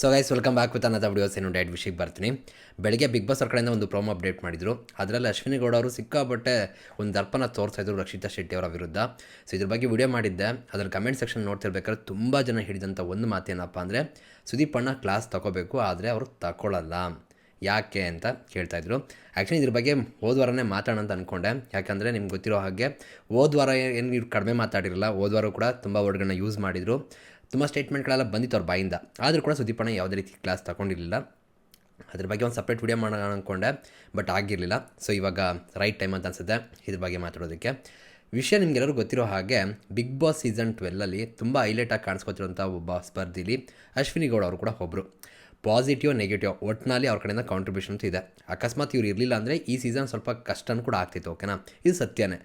So guys welcome back with ಅನ್ನದ videos ಏನು diet ವಿಷಯಕ್ಕೆ ಬರ್ತೀನಿ. ಬೆಳಗ್ಗೆ ಬಿಗ್ ಬಾಸ್ ಅವ್ರ ಕಡೆಯಿಂದ ಒಂದು ಪ್ರೋಮೋ ಅಪ್ಡೇಟ್ ಮಾಡಿದರು. ಅದರಲ್ಲಿ ಅಶ್ವಿನಿ ಗೌಡ ಅವರು ಸಿಕ್ಕಾಪಟ್ಟೆ ಒಂದು ದರ್ಪನ ತೋರಿಸ್ತಾ ಇದ್ರು ರಕ್ಷಿತಾ ಶೆಟ್ಟಿ ಅವರ ವಿರುದ್ಧ. ಸೊ ಇದ್ರ ಬಗ್ಗೆ ವಿಡಿಯೋ ಮಾಡಿದ್ದೆ. ಅದರ ಕಮೆಂಟ್ ಸೆಕ್ಷನ್ ನೋಡ್ತಿರ್ಬೇಕಾದ್ರೆ ತುಂಬ ಜನ ಹಿಡಿದಂಥ ಒಂದು ಮಾತೇನಪ್ಪ ಅಂದರೆ, ಸುದೀಪ್ ಅಣ್ಣ ಕ್ಲಾಸ್ ತಗೋಬೇಕು ಆದರೆ ಅವರು ತಗೊಳ್ಳಲ್ಲ ಯಾಕೆ ಅಂತ ಕೇಳ್ತಾಯಿದ್ರು ಆ್ಯಕ್ಚುಲಿ ಇದ್ರ ಬಗ್ಗೆ ಹೋದ ವಾರನೇ ಮಾತಾಡೋಣ ಅಂತ ಅಂದ್ಕೊಂಡೆ ಯಾಕಂದರೆ ನಿಮ್ಗೆ ಗೊತ್ತಿರೋ ಹಾಗೆ ಓದ್ವಾರ ವಾರ ಏನು ಇವ್ರು ಕಡಿಮೆ ಮಾತಾಡಿರಲ್ಲ, ಹೋದ ವಾರ ಕೂಡ ತುಂಬ ವರ್ಡ್ಗಳನ್ನ ಯೂಸ್ ಮಾಡಿದರು. ತುಂಬ ಸ್ಟೇಟ್ಮೆಂಟ್ಗಳೆಲ್ಲ ಬಂದಿತ್ತು ಅವ್ರ ಬಾಯಿಂದ. ಆದರೂ ಕೂಡ ಸುದೀಪಣ್ಣ ಯಾವುದೇ ರೀತಿ ಕ್ಲಾಸ್ ತಗೊಂಡಿರಲಿಲ್ಲ. ಅದ್ರ ಬಗ್ಗೆ ಒಂದು ಸಪ್ರೇಟ್ ವಿಡಿಯೋ ಮಾಡೋಣ ಅಂದ್ಕೊಂಡೆ ಬಟ್ ಆಗಿರಲಿಲ್ಲ. ಸೊ ಇವಾಗ ರೈಟ್ ಟೈಮ್ ಅಂತ ಅನ್ಸುತ್ತೆ ಇದ್ರ ಬಗ್ಗೆ ಮಾತಾಡೋದಕ್ಕೆ. ವಿಷಯ ನಿಮಗೆಲ್ಲರೂ ಗೊತ್ತಿರೋ ಹಾಗೆ ಬಿಗ್ ಬಾಸ್ ಸೀಸನ್ ಟ್ವೆಲ್ಲಲ್ಲಿ ತುಂಬ ಹೈಲೈಟಾಗಿ ಕಾಣಿಸ್ಕೊತಿರೋಂಥ ಒಬ್ಬ ಸ್ಪರ್ಧಿಲಿ ಅಶ್ವಿನಿ ಗೌಡ ಅವರು ಕೂಡ ಒಬ್ಬರು ಪಾಸಿಟಿವ್ ನೆಗೆಟಿವ್ ಒಟ್ಟಿನಲ್ಲಿ ಅವ್ರ ಕಡೆಯಿಂದ ಕಾಂಟ್ರಿಬ್ಯೂಷನ್ ಇದೆ. ಅಕಸ್ಮಾತ್ ಇವ್ರು ಇರಲಿಲ್ಲ ಅಂದರೆ ಈ ಸೀಸನ್ ಸ್ವಲ್ಪ ಕಷ್ಟನೂ ಕೂಡ ಆಗ್ತಿತ್ತು ಓಕೆನಾ ಇದು ಸತ್ಯನೇ.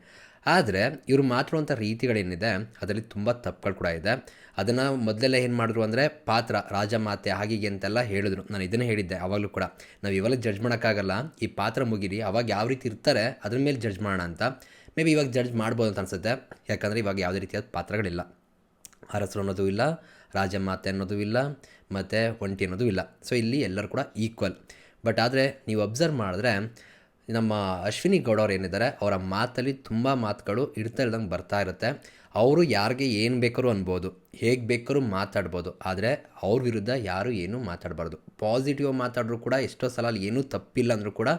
ಆದರೆ ಇವರು ಮಾತಾಡುವಂಥ ರೀತಿಗಳೇನಿದೆ, ಅದರಲ್ಲಿ ತುಂಬ ತಪ್ಪುಗಳು ಕೂಡ ಇದೆ. ಅದನ್ನು ಮೊದಲೆಲ್ಲ ಏನು ಮಾಡಿದ್ರು ಅಂದರೆ, ಪಾತ್ರ, ರಾಜಮಾತೆ, ಹಾಗೀಗೆ ಅಂತೆಲ್ಲ ಹೇಳಿದ್ರು. ನಾನು ಇದನ್ನು ಹೇಳಿದ್ದೆ, ಅವಾಗಲೂ ಕೂಡ. ನಾವು ಇವೆಲ್ಲ ಜಡ್ಜ್ ಮಾಡೋಕ್ಕಾಗಲ್ಲ. ಈ ಪಾತ್ರ ಮುಗಿರಿ, ಅವಾಗ ಯಾವ ರೀತಿ ಇರ್ತಾರೆ, ಅದ್ರ ಮೇಲೆ ಜಡ್ಜ್ ಮಾಡೋಣ ಅಂತ. ಮೇ ಬಿ ಇವಾಗ ಜಡ್ಜ್ ಮಾಡ್ಬೋದು ಅಂತ ಅನ್ಸುತ್ತೆ. ಯಾಕಂದರೆ ಇವಾಗ ಯಾವುದೇ ರೀತಿಯಾದ ಪಾತ್ರಗಳಿಲ್ಲ. ಅರಸರು ಅನ್ನೋದು ಇಲ್ಲ, ರಾಜಮಾತೆ ಅನ್ನೋದು ಇಲ್ಲ, ಮತ್ತು ಒಂಟಿ ಅನ್ನೋದು ಇಲ್ಲ. ಸೊ ಇಲ್ಲಿ ಎಲ್ಲರೂ ಕೂಡ ಈಕ್ವಲ್ ಬಟ್ ಆದರೆ, ನೀವು ಅಬ್ಸರ್ವ್ ಮಾಡಿದ್ರೆ ನಮ್ಮ ಅಶ್ವಿನಿ ಗೌಡ ಅವ್ರು ಏನಿದ್ದಾರೆ, ಅವರ ಮಾತಲ್ಲಿ ತುಂಬ ಮಾತುಗಳು ಇಡ್ತಾ ಇಲ್ದಂಗೆ ಬರ್ತಾ ಇರುತ್ತೆ. ಅವರು ಯಾರಿಗೆ ಏನು ಬೇಕಾದ್ರೂ ಅನ್ಬೋದು, ಹೇಗೆ ಬೇಕಾದ್ರೂ ಮಾತಾಡ್ಬೋದು, ಆದರೆ ಅವ್ರ ವಿರುದ್ಧ ಯಾರು ಏನೂ ಮಾತಾಡಬಾರ್ದು. ಪಾಸಿಟಿವ್ ಮಾತಾಡಿದ್ರು ಕೂಡ ಎಷ್ಟೋ ಸಲ ಅಲ್ಲಿ ಏನೂ ತಪ್ಪಿಲ್ಲ ಅಂದರೂ ಕೂಡ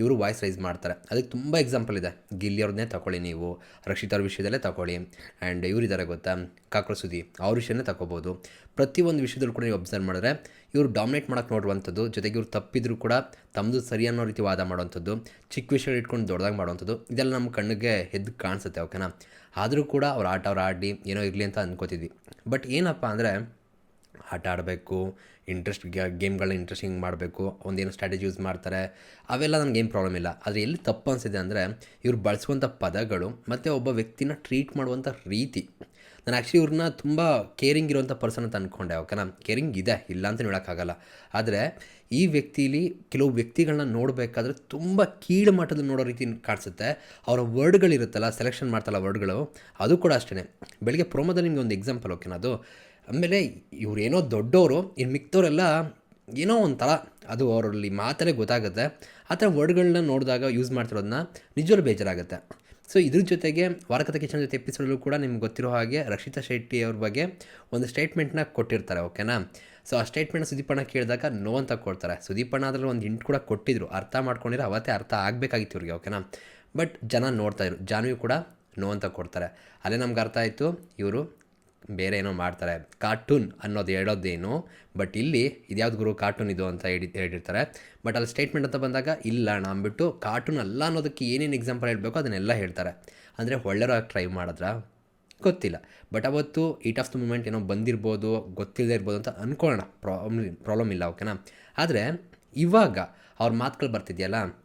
ಇವರು ವಾಯ್ಸ್ ರೈಸ್ ಮಾಡ್ತಾರೆ. ಅದಕ್ಕೆ ತುಂಬ ಎಕ್ಸಾಂಪಲ್ ಇದೆ. ಗಿಲ್ಲಿಯವ್ರನ್ನೇ ತಗೊಳ್ಳಿ ನೀವು ರಕ್ಷಿತರ ಅವ್ರ ವಿಷಯದಲ್ಲೇ ತಗೊಳ್ಳಿ ಆ್ಯಂಡ್ ಇವರಿದ್ದಾರೆ ಗೊತ್ತಾ? ಕಾಕ್ರ ಸುದ್ದಿ ಅವ್ರ ವಿಷಯನೇ ತಗೋಬೋದು ಪ್ರತಿಯೊಂದು ವಿಷಯದಲ್ಲೂ ಕೂಡ ನೀವು ಅಬ್ಸರ್ವ್ ಮಾಡಿದ್ರೆ, ಇವರು ಡಾಮಿನೇಟ್ ಮಾಡೋಕ್ಕೆ ನೋಡುವಂಥದ್ದು, ಜೊತೆಗೆ ಇವ್ರು ತಪ್ಪಿದ್ರು ಕೂಡ ತಮ್ಮದು ಸರಿ ಅನ್ನೋ ರೀತಿ ವಾದ ಮಾಡುವಂಥದ್ದು, ಚಿಕ್ಕ ವಿಷಯ ಇಟ್ಕೊಂಡು ದೊಡ್ಡದಾಗಿ ಮಾಡುವಂಥದ್ದು, ಇದೆಲ್ಲ ನಮ್ಮ ಕಣ್ಣಿಗೆ ಎದ್ದು ಕಾಣಿಸುತ್ತೆ ಓಕೆನಾ ಆದರೂ ಕೂಡ ಅವ್ರು ಆಟ ಅವ್ರು ಆಡಿ ಏನೋ ಇರಲಿ ಅಂತ ಅಂದ್ಕೋತಿದ್ವಿ ಬಟ್ ಏನಪ್ಪ ಅಂದರೆ ಆಟ ಆಡಬೇಕು ಇಂಟ್ರೆಸ್ಟ್ ಗೇಮ್ಗಳನ್ನ ಇಂಟ್ರೆಸ್ಟಿಂಗ್ ಮಾಡಬೇಕು, ಒಂದೇನು ಸ್ಟ್ರಾಟಜಿ ಯೂಸ್ ಮಾಡ್ತಾರೆ, ಅವೆಲ್ಲ ನನಗೇನು ಪ್ರಾಬ್ಲಮ್ ಇಲ್ಲ. ಆದರೆ ಎಲ್ಲಿ ತಪ್ಪು ಅನಿಸಿದೆ ಅಂದರೆ, ಇವ್ರು ಬಳಸುವಂಥ ಪದಗಳು ಮತ್ತು ಒಬ್ಬ ವ್ಯಕ್ತಿನ ಟ್ರೀಟ್ ಮಾಡುವಂಥ ರೀತಿ. ನಾನು ಆ್ಯಕ್ಚುಲಿ ಇವ್ರನ್ನ ತುಂಬ ಕೇರಿಂಗ್ ಇರುವಂಥ ಪರ್ಸನ್ ಅಂತ ಅಂದ್ಕೊಂಡೆ ಓಕೆನಾ ಕೇರಿಂಗ್ ಇದೆ, ಇಲ್ಲ ಅಂತ ಹೇಳೋಕ್ಕಾಗಲ್ಲ ಆದರೆ ಈ ವ್ಯಕ್ತಿಲಿ ಕೆಲವು ವ್ಯಕ್ತಿಗಳನ್ನ ನೋಡಬೇಕಾದ್ರೆ ತುಂಬ ಕೀಳು ಮಟ್ಟದ ನೋಡೋ ರೀತಿ ಕಾಣಿಸುತ್ತೆ. ಅವರ ವರ್ಡ್ಗಳಿರುತ್ತಲ್ಲ ಸೆಲೆಕ್ಷನ್ ಮಾಡ್ತಲ್ಲ ವರ್ಡ್ಗಳು ಅದು ಕೂಡ ಅಷ್ಟೇ ಬೆಳಿಗ್ಗೆ ಪ್ರೊಮೋದಲ್ಲಿ ನಿಮಗೆ ಒಂದು ಎಕ್ಸಾಂಪಲ್ ಓಕೆನಾ ಅದು ಆಮೇಲೆ ಇವರೇನೋ ದೊಡ್ಡವರು ಇನ್ನು ಮಿಕ್ತವರೆಲ್ಲ ಏನೋ ಒಂಥರ, ಅದು ಅವರಲ್ಲಿ ಮಾತಲ್ಲೇ ಗೊತ್ತಾಗುತ್ತೆ. ಆ ಥರ ವರ್ಡ್ಗಳನ್ನ ನೋಡಿದಾಗ ಯೂಸ್ ಮಾಡ್ತಿರೋದನ್ನ ನಿಜವಲ್ಲೂ ಬೇಜಾರಾಗುತ್ತೆ. ಸೊ ಇದ್ರ ಜೊತೆಗೆ ವಾರಕತ ಕಿಚನ್ ಜೊತೆ ಎಪಿಸೋಡಲ್ಲೂ ಕೂಡ ನಿಮ್ಗೆ ಗೊತ್ತಿರೋ ಹಾಗೆ ರಕ್ಷಿತಾ ಶೆಟ್ಟಿ ಅವ್ರ ಬಗ್ಗೆ ಒಂದು ಸ್ಟೇಟ್ಮೆಂಟ್ನ ಕೊಟ್ಟಿರ್ತಾರೆ ಓಕೆನಾ ಸೊ ಆ ಸ್ಟೇಟ್ಮೆಂಟ್ ಸುದೀಪಣ್ಣ ಕೇಳಿದಾಗ ನೋ ಅಂತ ಕೊಡ್ತಾರೆ. ಸುದೀಪಣ್ಣ ಅದರಲ್ಲಿ ಒಂದು ಹಿಂಟ್ ಕೂಡ ಕೊಟ್ಟಿದ್ರು. ಅರ್ಥ ಮಾಡ್ಕೊಂಡಿರೋ ಅವತ್ತೇ ಅರ್ಥ ಆಗಬೇಕಾಗಿತ್ತು ಇವ್ರಿಗೆ ಓಕೆನಾ ಬಟ್ ಜನ ನೋಡ್ತಾಯಿದ್ರು ಜಾನ್ವಿ ಕೂಡ ನೋ ಅಂತ ಕೊಡ್ತಾರೆ. ಅಲ್ಲೇ ನಮ್ಗೆ ಅರ್ಥ ಆಯಿತು, ಇವರು ಬೇರೆ ಏನೋ ಮಾಡ್ತಾರೆ. ಕಾರ್ಟೂನ್ ಅನ್ನೋದು ಹೇಳೋದೇನು ಬಟ್ ಇಲ್ಲಿ ಇದ್ಯಾವ್ದು ಗುರು ಕಾರ್ಟೂನ್ ಇದು ಅಂತ ಹೇಳಿ, ಹೇಳಿರ್ತಾರೆ. ಬಟ್ ಅಲ್ಲಿ ಸ್ಟೇಟ್ಮೆಂಟ್ ಅಂತ ಬಂದಾಗ, ಇಲ್ಲ ಅಣ್ಣ ಅಂದ್ಬಿಟ್ಟು ಕಾರ್ಟೂನ್ ಅಲ್ಲ ಅನ್ನೋದಕ್ಕೆ ಏನೇನು ಎಕ್ಸಾಂಪಲ್ ಹೇಳಬೇಕು ಅದನ್ನೆಲ್ಲ ಹೇಳ್ತಾರೆ. ಅಂದರೆ ಒಳ್ಳೆಯರಾಗಿ ಟ್ರೈ ಮಾಡಿದ್ರ? ಗೊತ್ತಿಲ್ಲ. ಬಟ್ ಅವತ್ತು ಈಟ್ ಆಫ್ ದ ಮೂಮೆಂಟ್ ಏನೋ ಬಂದಿರ್ಬೋದು ಗೊತ್ತಿಲ್ಲದೆ ಇರ್ಬೋದು ಅಂತ ಅಂದ್ಕೊಳ್ಳೋಣ ಪ್ರಾಬ್ಲಮ್ ಪ್ರಾಬ್ಲಮ್ ಇಲ್ಲ ಓಕೆನಾ ಆದರೆ ಇವಾಗ ಅವ್ರ ಮಾತುಗಳು ಬರ್ತಿದೆಯಲ್ಲ?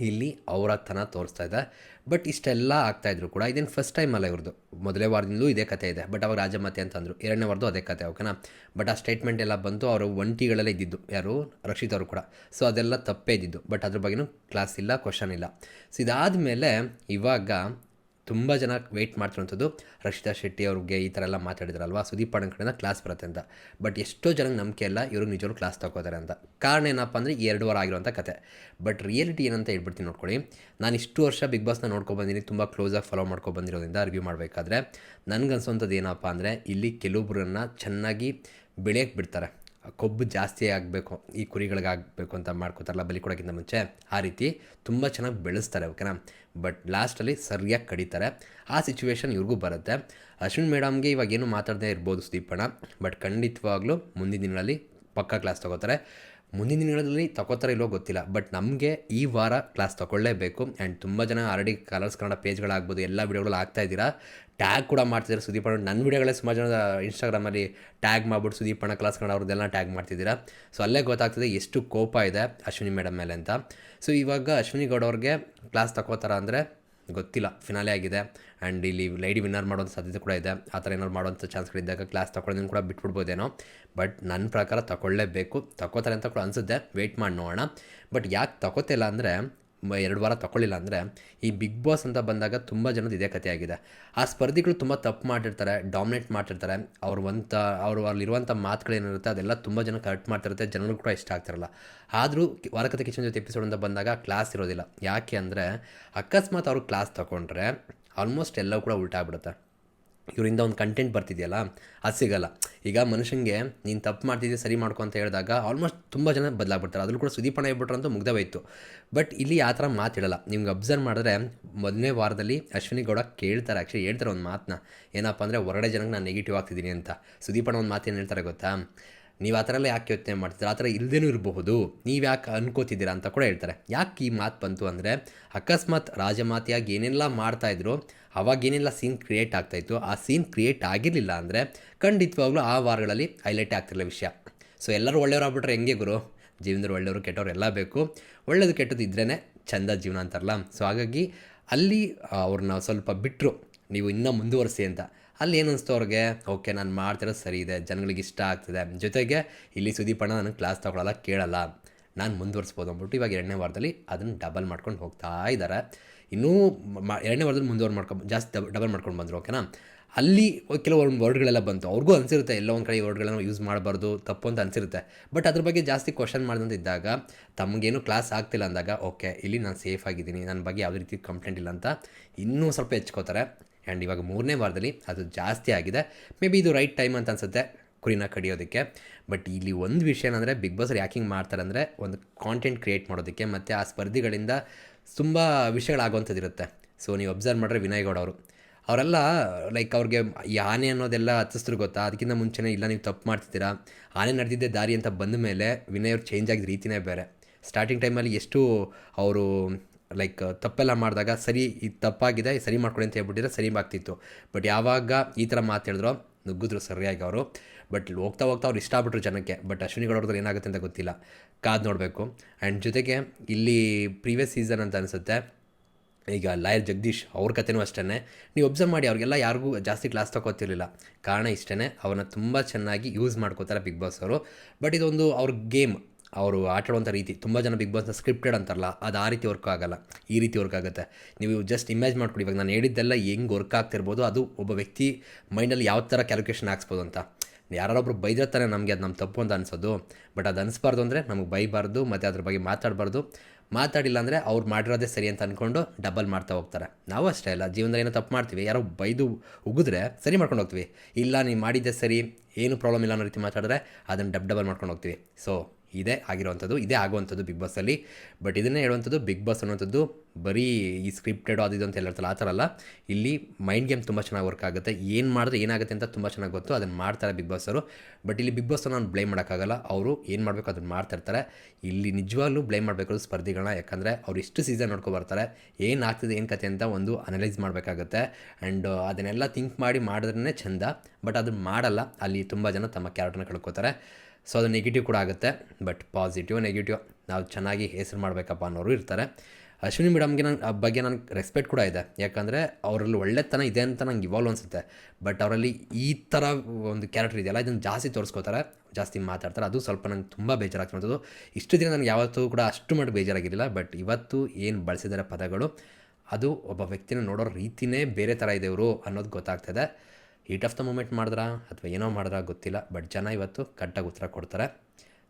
ಇಲ್ಲಿ ಅವರ ತನ ತೋರಿಸ್ತಾ ಇದೆ. ಬಟ್ ಇಷ್ಟೆಲ್ಲ ಆಗ್ತಾಯಿದ್ರು ಕೂಡ ಇದೇನು ಫಸ್ಟ್ ಟೈಮ್ ಅಲ್ಲ ಇವ್ರದ್ದು ಮೊದಲೇ ವಾರದಿಂದಲೂ ಇದೇ ಕತೆ ಇದೆ. ಬಟ್ ಅವಾಗ ರಾಜಮಾತೆ ಅಂತಂದರು ಎರಡನೇ ವಾರದ್ದು ಅದೇ ಕತೆ ಓಕೆನಾ ಬಟ್ ಆ ಸ್ಟೇಟ್ಮೆಂಟ್ ಎಲ್ಲ ಬಂತು ಅವರು ಒಂಟಿಗಳಲ್ಲೇ ಇದ್ದಿದ್ದು. ಯಾರು? ರಕ್ಷಿತ್ ಅವರು ಕೂಡ. ಸೊ ಅದೆಲ್ಲ ತಪ್ಪೇ ಇದ್ದಿದ್ದು. ಬಟ್ ಅದ್ರ ಬಗ್ಗೆನೂ ಕ್ಲಾಸ್ ಇಲ್ಲ ಕ್ವಶನ್ ಇಲ್ಲ. ಸೊ ಇದಾದಮೇಲೆ ಇವಾಗ ತುಂಬ ಜನ ವೆಯ್ಟ್ ಮಾಡ್ತಿರೋಂಥದ್ದು ರಕ್ಷಿತಾ ಶೆಟ್ಟಿ ಅವ್ರಿಗೆ ಈ ಥರ ಎಲ್ಲ ಮಾತಾಡಿದ್ರಲ್ವಾ? ಸುದೀಪ್ ಪಾಡನ್ ಕಡೆಯಿಂದ ಕ್ಲಾಸ್ ಬರುತ್ತೆ ಅಂತ. ಬಟ್ ಎಷ್ಟೋ ಜನಕ್ಕೆ ನಂಬಿಕೆ ಇಲ್ಲ, ಇವರು ನಿಜವಾಗ್ಲೂ ಕ್ಲಾಸ್ ತಗೋತಾರೆ ಅಂತ. ಕಾರಣ ಏನಪ್ಪ ಅಂದರೆ ಎರಡು ವಾರ ಆಗಿರುವಂಥ ಕತೆ. ಬಟ್ ರಿಯಾಲಿಟಿ ಏನಂತ ಹೇಳ್ಬಿಡ್ತೀನಿ ನೋಡ್ಕೊಳ್ಳಿ. ನಾನು ಇಷ್ಟು ವರ್ಷ ಬಿಗ್ ಬಾಸ್ನ ನೋಡ್ಕೊಬಂದಿನಿ ತುಂಬ ಕ್ಲೋಸಾಗಿ ಫಾಲೋ ಮಾಡ್ಕೊಬಂದಿರೋದ್ರಿಂದ ರಿವ್ಯೂ ಮಾಡಬೇಕಾದ್ರೆ, ನನಗನ್ಸೋಂಥದ್ದು ಏನಪ್ಪ ಅಂದರೆ ಇಲ್ಲಿ ಕೆಲವೊಬ್ಬರನ್ನ ಚೆನ್ನಾಗಿ ಬೆಳೆಯೋಕೆ ಬಿಡ್ತಾರೆ. ಕೊಬ್ಬು ಜಾಸ್ತಿ ಆಗಬೇಕು, ಈ ಕುರಿಗಳಿಗಾಗಬೇಕು ಅಂತ ಮಾಡ್ಕೋತಾರಲ್ಲ ಬಲಿ ಕೊಡೋಕ್ಕಿಂತ ಮುಂಚೆ, ಆ ರೀತಿ ತುಂಬ ಚೆನ್ನಾಗಿ ಬೆಳೆಸ್ತಾರೆ ಓಕೆನಾ ಬಟ್ ಲಾಸ್ಟಲ್ಲಿ ಸರಿಯಾಗಿ ಕಡಿತಾರೆ. ಆ ಸಿಚುವೇಶನ್ ಇವ್ರಿಗೂ ಬರುತ್ತೆ. ಅಶ್ವಿನ್ ಮೇಡಮ್ಗೆ ಇವಾಗ ಏನು ಮಾತಾಡದೇ ಇರ್ಬೋದು ಸುದೀಪಣ್ಣ ಬಟ್ ಖಂಡಿತವಾಗ್ಲೂ ಮುಂದಿನ ದಿನಗಳಲ್ಲಿ ಪಕ್ಕ ಕ್ಲಾಸ್ ತೊಗೋತಾರೆ. ಮುಂದಿನ ದಿನಗಳಲ್ಲಿ ತಗೋತಾರೆ ಇಲ್ಲೋ ಗೊತ್ತಿಲ್ಲ. ಬಟ್ ನಮಗೆ ಈ ವಾರ ಕ್ಲಾಸ್ ತಗೊಳ್ಳೇಬೇಕು ಆ್ಯಂಡ್ ತುಂಬ ಜನ ಆಲ್ರೆಡಿ ಕಲರ್ಸ್ ಕನ್ನಡ ಪೇಜ್ಗಳಾಗ್ಬೋದು ಎಲ್ಲ ವೀಡಿಯೋಗಳು ಆಗ್ತಾ ಇದ್ದೀರಾ. ಟ್ಯಾಗ್ ಕೂಡ ಮಾಡ್ತಿದ್ದಾರೆ. ಸುದೀಪ್ ಅಣ್ಣ ನನ್ನ ವೀಡಿಯೋಗಳೇ ಸುಮಾರು ಜನ ಇನ್ಸ್ಟಾಗ್ರಾಮಲ್ಲಿ ಟ್ಯಾಗ್ ಮಾಡ್ಬಿಟ್ಟು ಸುದೀಪ್ ಅಣ್ಣ ಕ್ಲಾಸ್ ಕನ್ನಡ ಅವ್ರದ್ದೆಲ್ಲ ಟ್ಯಾಗ್ ಮಾಡ್ತಿದ್ದೀರಾ. ಸೊ ಅಲ್ಲೇ ಗೊತ್ತಾಗ್ತದೆ ಎಷ್ಟು ಕೋಪ ಇದೆ ಅಶ್ವಿನಿ ಮೇಡಮ್ ಮೇಲೆ ಅಂತ. ಸೊ ಇವಾಗ ಅಶ್ವಿನಿ ಗೌಡ ಅವ್ರಿಗೆ ಕ್ಲಾಸ್ ತಗೋತಾರ ಅಂದರೆ ಗೊತ್ತಿಲ್ಲ. ಫಿನಾಲೆ ಆಗಿದೆ. ಆ್ಯಂಡ್ ಇಲ್ಲಿ ಲೈಡಿ ವಿನ್ನರ್ ಮಾಡುವಂಥ ಸಾಧ್ಯತೆ ಕೂಡ ಇದೆ. ಆ ಥರ ಏನಾದ್ರು ಮಾಡೋಂಥ ಚಾನ್ಸ್ಗಳಿದ್ದಾಗ ಕ್ಲಾಸ್ ತಗೊಳ್ಳೋದನ್ನು ಕೂಡ ಬಿಟ್ಬಿಡ್ಬೋದೇನೋ. ಬಟ್ ನನ್ನ ಪ್ರಕಾರ ತಗೊಳ್ಳೇಬೇಕು ತಗೋತಾರೆ ಅಂತ ಕೂಡ ಅನಿಸುತ್ತೆ. ವೆಯ್ಟ್ ಮಾಡಿ ನೋಡೋಣ. ಬಟ್ ಯಾಕೆ ತಗೋತಿಲ್ಲ ಅಂದರೆ ಎರಡು ವಾರ ತಗೊಳ್ಳಿಲ್ಲ ಅಂದರೆ ಈ ಬಿಗ್ ಬಾಸ್ ಅಂತ ಬಂದಾಗ ತುಂಬ ಜನದ ಇದೇ ಕಥೆ ಆಗಿದೆ ಆ ಸ್ಪರ್ಧಿಗಳು ತುಂಬ ತಪ್ಪು ಮಾಡಿರ್ತಾರೆ ಡಾಮಿನೇಟ್ ಮಾಡಿರ್ತಾರೆ. ಅವ್ರ ಒಂತ, ಅವರು ಅಲ್ಲಿರುವಂಥ ಮಾತುಗಳೇನಿರುತ್ತೆ ಅದೆಲ್ಲ ತುಂಬ ಜನ ಕರೆಕ್ಟ್ ಮಾಡ್ತಿರುತ್ತೆ, ಜನರು ಕೂಡ ಇಷ್ಟ ಆಗ್ತಿರಲ್ಲ. ಆದರೂ ವಾರಕತೆ ಕಿಚನ್ ಜೊತೆ ಎಪಿಸೋಡ್ ಅಂತ ಬಂದಾಗ ಕ್ಲಾಸ್ ಇರೋದಿಲ್ಲ. ಯಾಕೆ ಅಂದರೆ ಅಕಸ್ಮಾತ್ ಅವರು ಕ್ಲಾಸ್ ತಗೊಂಡ್ರೆ ಆಲ್ಮೋಸ್ಟ್ ಎಲ್ಲವೂ ಕೂಡ ಉಲ್ಟಾ ಆಗ್ಬಿಡುತ್ತೆ ಇವರಿಂದ ಒಂದು ಕಂಟೆಂಟ್ ಬರ್ತಿದೆಯಲ್ಲ, ಅದು ಸಿಗಲ್ಲ. ಈಗ ಮನುಷ್ಯನಿಗೆ ನೀನು ತಪ್ಪು ಮಾಡ್ತಿದ್ದೆ, ಸರಿ ಮಾಡ್ಕೊ ಅಂತ ಹೇಳಿದಾಗ ಆಲ್ಮೋಸ್ಟ್ ತುಂಬ ಜನ ಬದಲಾಗ್ಬಿಡ್ತಾರೆ. ಅದ್ರಲ್ಲೂ ಕೂಡ ಸುದೀಪಣ ಹೇಳ್ಬಿಟ್ರಂತೂ ಮುಗ್ದೇ ಹೋಯಿತು ಬಟ್ ಇಲ್ಲಿ ಆ ಥರ ಮಾತಿಡಲ್ಲ ನಿಮ್ಗೆ ಅಬ್ಸರ್ವ್ ಮಾಡಿದ್ರೆ ಮೊದಲನೇ ವಾರದಲ್ಲಿ ಅಶ್ವಿನಿ ಗೌಡ ಕೇಳ್ತಾರೆ ಆ್ಯಕ್ಚುಲಿ ಹೇಳ್ತಾರೆ ಒಂದು ಮಾತನ್ನ ಏನಪ್ಪ ಅಂದರೆ ಹೊರಗಡೆ ಜನಕ್ಕೆ ನಾನು ನೆಗೆಟಿವ್ ಆಗ್ತಿದ್ದೀನಿ ಅಂತ. ಸುದೀಪಣ್ಣ ಒಂದು ಮಾತು ಏನು ಹೇಳ್ತಾರೆ ಗೊತ್ತಾ? ನೀವು ಆ ಥರ ಎಲ್ಲ ಯಾಕೆ ಯೋಚನೆ ಮಾಡ್ತೀರಾ ಆ ಥರ ಇಲ್ಲದೇನೂ ಇರಬಹುದು. ನೀವು ಯಾಕೆ ಅನ್ಕೋತಿದ್ದೀರಾ ಅಂತ ಕೂಡ ಹೇಳ್ತಾರೆ. ಯಾಕೆ ಈ ಮಾತು ಬಂತು ಅಂದರೆ, ಅಕಸ್ಮಾತ್ ರಾಜಮಾತೆಯಾಗಿ ಏನೆಲ್ಲ ಮಾಡ್ತಾಯಿದ್ರು ಅವಾಗ ಏನೆಲ್ಲ ಸೀನ್ ಕ್ರಿಯೇಟ್ ಆಗ್ತಾಯಿತ್ತು ಆ ಸೀನ್ ಕ್ರಿಯೇಟ್ ಆಗಿರಲಿಲ್ಲ ಅಂದರೆ, ಖಂಡಿತವಾಗ್ಲೂ ಆ ವಾರಗಳಲ್ಲಿ ಹೈಲೈಟ್ ಆಗ್ತಿರಲಿಲ್ಲ ವಿಷಯ. ಸೊ ಎಲ್ಲರೂ ಒಳ್ಳೆಯವ್ರು ಆಗ್ಬಿಟ್ರೆ ಹೆಂಗೆ ಗುರು? ಜೀವನದಲ್ಲಿ ಒಳ್ಳೆಯವರು, ಕೆಟ್ಟವ್ರು ಎಲ್ಲ ಬೇಕು. ಒಳ್ಳೇದು ಕೆಟ್ಟದ್ದು ಇದ್ರೇ ಚಂದ ಜೀವನ ಅಂತಾರಲ್ಲ. ಸೊ ಹಾಗಾಗಿ ಅಲ್ಲಿ ಅವ್ರನ್ನ ಸ್ವಲ್ಪ ಬಿಟ್ಟರು ನೀವು ಇನ್ನೂ ಮುಂದುವರಿಸಿ ಅಂತ. ಅಲ್ಲಿ ಏನು ಅನಿಸ್ತು ಅವ್ರಿಗೆ? ಓಕೆ, ನಾನು ಮಾಡ್ತಿರೋದು ಸರಿ ಇದೆ, ಜನಗಳಿಗೆ ಇಷ್ಟ ಆಗ್ತಿದೆ. ಜೊತೆಗೆ ಇಲ್ಲಿ ಸುದೀಪಣ್ಣ ನನಗೆ ಕ್ಲಾಸ್ ತೊಗೊಳಲ್ಲ, ಕೇಳಲ್ಲ. ನಾನು ಮುಂದುವರಿಸ್ಬೋದು ಅಂದ್ಬಿಟ್ಟು ಇವಾಗ ಎರಡನೇ ವಾರದಲ್ಲಿ ಅದನ್ನು ಡಬಲ್ ಮಾಡ್ಕೊಂಡು ಹೋಗ್ತಾ ಇದ್ದಾರೆ ಇನ್ನೂ ಎರಡನೇ ವಾರದಲ್ಲಿ ಮುಂದುವರ್ ಮಾಡ್ಕೊಂಡು ಜಾಸ್ತಿ ಡಬ್ ಡಬಲ್ ಮಾಡ್ಕೊಂಡು ಬಂದರು, ಓಕೆನಾ? ಅಲ್ಲಿ ಕೆಲವೊಂದು ವರ್ಡ್ಗಳೆಲ್ಲ ಬಂತು. ಅವ್ರಿಗೂ ಅನಿಸಿರುತ್ತೆ, ಎಲ್ಲ ಒಂದು ಕಡೆ ವರ್ಡ್ಗಳನ್ನ ಯೂಸ್ ಮಾಡಬಾರ್ದು, ತಪ್ಪು ಅಂತ ಅನಿಸಿರುತ್ತೆ. ಬಟ್ ಅದ್ರ ಬಗ್ಗೆ ಜಾಸ್ತಿ ಕ್ವಶನ್ ಮಾಡಿದಂತಿದ್ದಾಗ ತಮಗೇನು ಕ್ಲಾಸ್ ಆಗ್ತಿಲ್ಲ ಅಂದಾಗ, ಓಕೆ, ಇಲ್ಲಿ ನಾನು ಸೇಫ್ ಆಗಿದ್ದೀನಿ ನನ್ನ ಬಗ್ಗೆ ಯಾವುದೇ ರೀತಿ ಕಂಪ್ಲೇಂಟ್ ಇಲ್ಲ ಅಂತ ಇನ್ನೂ ಸ್ವಲ್ಪ ಹೆಚ್ಕೋತಾರೆ. ಆ್ಯಂಡ್ ಇವಾಗ ಮೂರನೇ ವಾರದಲ್ಲಿ ಅದು ಜಾಸ್ತಿ ಆಗಿದೆ. ಮೇ ಬಿ ಇದು ರೈಟ್ ಟೈಮ್ ಅಂತ ಅನಿಸುತ್ತೆ ಕುರಿನ ಕಡಿಯೋದಕ್ಕೆ. ಬಟ್ ಇಲ್ಲಿ ಒಂದು ವಿಷಯ ಏನಂದರೆ ಬಿಗ್ ಬಾಸ್ ಯಾಕೆ ಹಿಂಗೆ ಮಾಡ್ತಾರೆ ಅಂದರೆ ಒಂದು ಕಾಂಟೆಂಟ್ ಕ್ರಿಯೇಟ್ ಮಾಡೋದಕ್ಕೆ ಮತ್ತು ಆ ಸ್ಪರ್ಧಿಗಳಿಂದ ತುಂಬ ವಿಷಯಗಳಾಗುವಂಥದ್ದು ಇರುತ್ತೆ ಸೊ ನೀವು ಅಬ್ಸರ್ವ್ ಮಾಡಿದ್ರೆ ವಿನಯ್ ಗೌಡ ಅವರು. ಅವರೆಲ್ಲ ಲೈಕ್ ಅವ್ರಿಗೆ ಈ ಆನೆ ಅನ್ನೋದೆಲ್ಲ ಹತ್ತಿಸ್ರು ಗೊತ್ತಾ? ಅದಕ್ಕಿಂತ ಮುಂಚೆನೇ ಇಲ್ಲ, ನೀವು ತಪ್ಪು ಮಾಡ್ತಿದ್ದೀರಾ? ಆನೆ ನಡೆದಿದ್ದೆ ದಾರಿ ಅಂತ ಬಂದ ಮೇಲೆ ವಿನಯ್ ಅವ್ರು ಚೇಂಜ್ ಆಗಿದ್ದ ರೀತಿನೇ ಬೇರೆ. ಸ್ಟಾರ್ಟಿಂಗ್ ಟೈಮಲ್ಲಿ ಎಷ್ಟು ಅವರು ಲೈಕ್ ತಪ್ಪೆಲ್ಲ ಮಾಡಿದಾಗ ಸರಿ ಇದು ತಪ್ಪಾಗಿದೆ, ಸರಿ ಮಾಡ್ಕೊಡಿ ಅಂತ ಹೇಳ್ಬಿಟ್ಟಿದ್ರೆ ಸರಿ ಆಗ್ತಿತ್ತು. ಬಟ್ ಯಾವಾಗ ಈ ಥರ ಮಾತು ಹೇಳಿದ್ರೋ, ನುಗ್ಗಿದ್ರು ಸರಿಯಾಗಿ ಅವರು. ಬಟ್ ಹೋಗ್ತಾ ಹೋಗ್ತಾ ಅವ್ರು ಇಷ್ಟ ಆಗ್ಬಿಟ್ರು ಜನಕ್ಕೆ. ಬಟ್ ಅಶ್ವಿನಿ ಗೌಡರದ್ದು ಏನಾಗುತ್ತೆ ಅಂತ ಗೊತ್ತಿಲ್ಲ. ಕಾದು ನೋಡಬೇಕು. ಆ್ಯಂಡ್ ಜೊತೆಗೆ ಇಲ್ಲಿ ಪ್ರೀವಿಯಸ್ ಸೀಸನ್ ಅಂತ ಅನಿಸುತ್ತೆ. ಈಗ ಲಾಯರ್ ಜಗದೀಶ್ ಅವ್ರ ಕಥೆನೂ ಅಷ್ಟೇ ನೀವು ಒಬ್ಸರ್ವ್ ಮಾಡಿ, ಅವ್ರಿಗೆಲ್ಲ ಯಾರಿಗೂ ಜಾಸ್ತಿ ಕ್ಲಾಸ್ ತಗೋತಿರಲಿಲ್ಲ ಕಾರಣ ಇಷ್ಟೇ ಅವನ್ನ ತುಂಬ ಚೆನ್ನಾಗಿ ಯೂಸ್ ಮಾಡ್ಕೋತಾರೆ ಬಿಗ್ ಬಾಸ್ ಅವರು. ಬಟ್ ಇದೊಂದು ಅವ್ರ ಗೇಮ್ ಅವರು ಆಟಾಡುವಂಥ ರೀತಿ, ತುಂಬ ಜನ ಬಿಗ್ ಬಾಸ್ನ ಸ್ಕ್ರಿಪ್ಟೆಡ್ ಅಂತಾರಲ್ಲ, ಅದು ಆ ರೀತಿ ವರ್ಕ್ ಆಗಲ್ಲ, ಈ ರೀತಿ ವರ್ಕ್ ಆಗುತ್ತೆ. ನೀವು ಜಸ್ಟ್ ಇಮ್ಯಾಜ್ ಮಾಡ್ಕೊಡಿ, ಇವಾಗ ನಾನು ಹೇಳಿದ್ದೆಲ್ಲ ಹೆಂಗೆ ವರ್ಕ್ ಆಗ್ತಿರ್ಬೋದು, ಅದು ಒಬ್ಬ ವ್ಯಕ್ತಿ ಮೈಂಡಲ್ಲಿ ಯಾವ ಥರ ಕ್ಯಾಲ್ಕುಲೇಷನ್ ಹಾಕ್ಸ್ಬೋದು ಅಂತ. ಯಾರೊಬ್ರು ಬೈದಿರ್ತಾನೆ ತಾನೇ ನಮಗೆ ಅದು ನಮ್ಮ ತಪ್ಪು ಅಂತ ಅನ್ಸೋದು ಬಟ್ ಅದು ಅನಿಸ್ಬಾರ್ದು ಅಂದರೆ ನಮಗೆ ಬೈಬಾರ್ದು, ಮತ್ತು ಅದ್ರ ಬಗ್ಗೆ ಮಾತಾಡಬಾರ್ದು. ಮಾತಾಡಿಲ್ಲ ಅಂದರೆ ಅವ್ರು ಮಾಡಿರೋದೇ ಸರಿ ಅಂತ ಅಂದ್ಕೊಂಡು ಡಬಲ್ ಮಾಡ್ತಾ ಹೋಗ್ತಾರೆ. ನಾವು ಅಷ್ಟೇ ಅಲ್ಲ, ಜೀವನದಲ್ಲಿ ಏನೋ ತಪ್ಪು ಮಾಡ್ತೀವಿ, ಯಾರೋ ಬೈದು ಉಗಿದ್ರೆ ಸರಿ ಮಾಡ್ಕೊಂಡು ಹೋಗ್ತೀವಿ. ಇಲ್ಲ, ನೀವು ಮಾಡಿದ್ದೆ ಸರಿ, ಏನು ಪ್ರಾಬ್ಲಮ್ ಇಲ್ಲ ಅನ್ನೋ ರೀತಿ ಮಾತಾಡಿದ್ರೆ ಅದನ್ನು ಡಬ್ ಡಬಲ್ ಮಾಡ್ಕೊಂಡು ಹೋಗ್ತೀವಿ. ಸೊ ಇದೇ ಆಗಿರುವಂಥದ್ದು, ಇದೇ ಆಗುವಂಥದ್ದು ಬಿಗ್ ಬಾಸಲ್ಲಿ ಬಟ್ ಇದನ್ನೇ ಹೇಳುವಂಥದ್ದು ಬಿಗ್ ಬಾಸ್ ಅನ್ನೋಂಥದ್ದು ಬರೀ ಈ ಸ್ಕ್ರಿಪ್ಟೆಡ್ ಅದು ಇದು ಅಂತ ಹೇಳಿರ್ತಲ್ಲ ಆ ಥರ ಅಲ್ಲ. ಇಲ್ಲಿ ಮೈಂಡ್ ಗೇಮ್ ತುಂಬ ಚೆನ್ನಾಗಿ ವರ್ಕ್ ಆಗುತ್ತೆ. ಏನು ಮಾಡಿದ್ರೆ ಏನಾಗುತ್ತೆ ಅಂತ ತುಂಬ ಚೆನ್ನಾಗಿ ಗೊತ್ತು. ಅದನ್ನು ಮಾಡ್ತಾರೆ ಬಿಗ್ ಬಾಸರು ಬಟ್ ಇಲ್ಲಿ ಬಿಗ್ ಬಾಸ್ ನಾನು ಬ್ಲೇಮ್ ಮಾಡೋಕ್ಕಾಗಲ್ಲ. ಅವರು ಏನು ಮಾಡಬೇಕು ಅದನ್ನು ಮಾಡ್ತಾ ಇರ್ತಾರೆ. ಇಲ್ಲಿ ನಿಜವಾಗ್ಲೂ ಬ್ಲೇಮ್ ಮಾಡಬೇಕು ಸ್ಪರ್ಧಿಗಳನ್ನ ಯಾಕಂದರೆ ಅವ್ರು ಇಷ್ಟು ಸೀಸನ್ ನೋಡ್ಕೊಬರ್ತಾರೆ ಏನು ಆಗ್ತಿದೆ, ಏನು ಕತೆ ಅಂತ ಒಂದು ಅನಲೈಸ್ ಮಾಡಬೇಕಾಗುತ್ತೆ. ಆ್ಯಂಡ್ ಅದನ್ನೆಲ್ಲ ಥಿಂಕ್ ಮಾಡಿ ಮಾಡಿದ್ರೇ ಚೆಂದ. ಬಟ್ ಅದನ್ನು ಮಾಡಲ್ಲ. ಅಲ್ಲಿ ತುಂಬ ಜನ ತಮ್ಮ ಕ್ಯಾರೆಕ್ಟರ್ನ ಕಳ್ಕೊತಾರೆ. ಸೊ ಅದು ನೆಗೆಟಿವ್ ಕೂಡ ಆಗುತ್ತೆ ಬಟ್ ಪಾಸಿಟಿವ್ ನೆಗೆಟಿವ್ ನಾವು ಚೆನ್ನಾಗಿ ಹೆಸರು ಮಾಡಬೇಕಪ್ಪ ಅನ್ನೋರು ಇರ್ತಾರೆ. ಅಶ್ವಿನಿ ಮೇಡಮ್ಗೆ ನನ್ನ ಬಗ್ಗೆ ನನಗೆ ರೆಸ್ಪೆಕ್ಟ್ ಕೂಡ ಇದೆ. ಯಾಕಂದರೆ ಅವರಲ್ಲಿ ಒಳ್ಳೆತನ ಇದೆ ಅಂತ ನಂಗೆ ಇವಾಲ್ವ್ ಅನಿಸುತ್ತೆ. ಬಟ್ ಅವರಲ್ಲಿ ಈ ಥರ ಒಂದು ಕ್ಯಾರೆಕ್ಟರ್ ಇದೆಯಲ್ಲ, ಇದನ್ನು ಜಾಸ್ತಿ ತೋರಿಸ್ಕೋತಾರೆ, ಜಾಸ್ತಿ ಮಾತಾಡ್ತಾರೆ. ಅದು ಸ್ವಲ್ಪ ನಂಗೆ ತುಂಬ ಬೇಜಾರಾಗ್ತಿರೋದು ಇಷ್ಟು ದಿನ ನನಗೆ ಯಾವತ್ತೂ ಕೂಡ ಅಷ್ಟು ಮಟ್ಟಿಗೆ ಬೇಜಾರಾಗಿರಲಿಲ್ಲ ಬಟ್ ಇವತ್ತು ಏನು ಬಳಸಿದ್ದಾರೆ ಪದಗಳು, ಅದು ಒಬ್ಬ ವ್ಯಕ್ತಿನ ನೋಡೋ ರೀತಿನೇ ಬೇರೆ ಥರ ಇದೆ ಇವರು ಅನ್ನೋದು ಗೊತ್ತಾಗ್ತದೆ. ಹೀಟ್ ಆಫ್ ದ ಮೂಮೆಂಟ್ ಮಾಡಿದ್ರಾ ಅಥವಾ ಏನೋ ಮಾಡಿದ್ರಾ ಗೊತ್ತಿಲ್ಲ ಬಟ್ ಜನ ಇವತ್ತು ಕರೆಕ್ಟಾಗಿ ಉತ್ತರ ಕೊಡ್ತಾರೆ.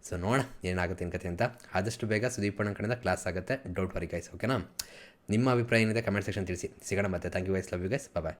ಸೊ ನೋಡ ಏನಾಗುತ್ತೆ ಕತೆ ಅಂತ. ಆದಷ್ಟು ಬೇಗ ಸುದೀಪಣ್ಣ ಕಡೆಯಿಂದ ಕ್ಲಾಸ್ ಆಗುತ್ತೆ. ಡೌಟ್ ವರಿ ಗೈಸ್ ಓಕೆನಾ ನಿಮ್ಮ ಅಭಿಪ್ರಾಯ ಏನಿದೆ ಕಮೆಂಟ್ ಸೆಕ್ಷನ್ ತಿಳಿಸಿ. ಸಿಗೋಣ ಮತ್ತೆ. Thank you guys love you guys bye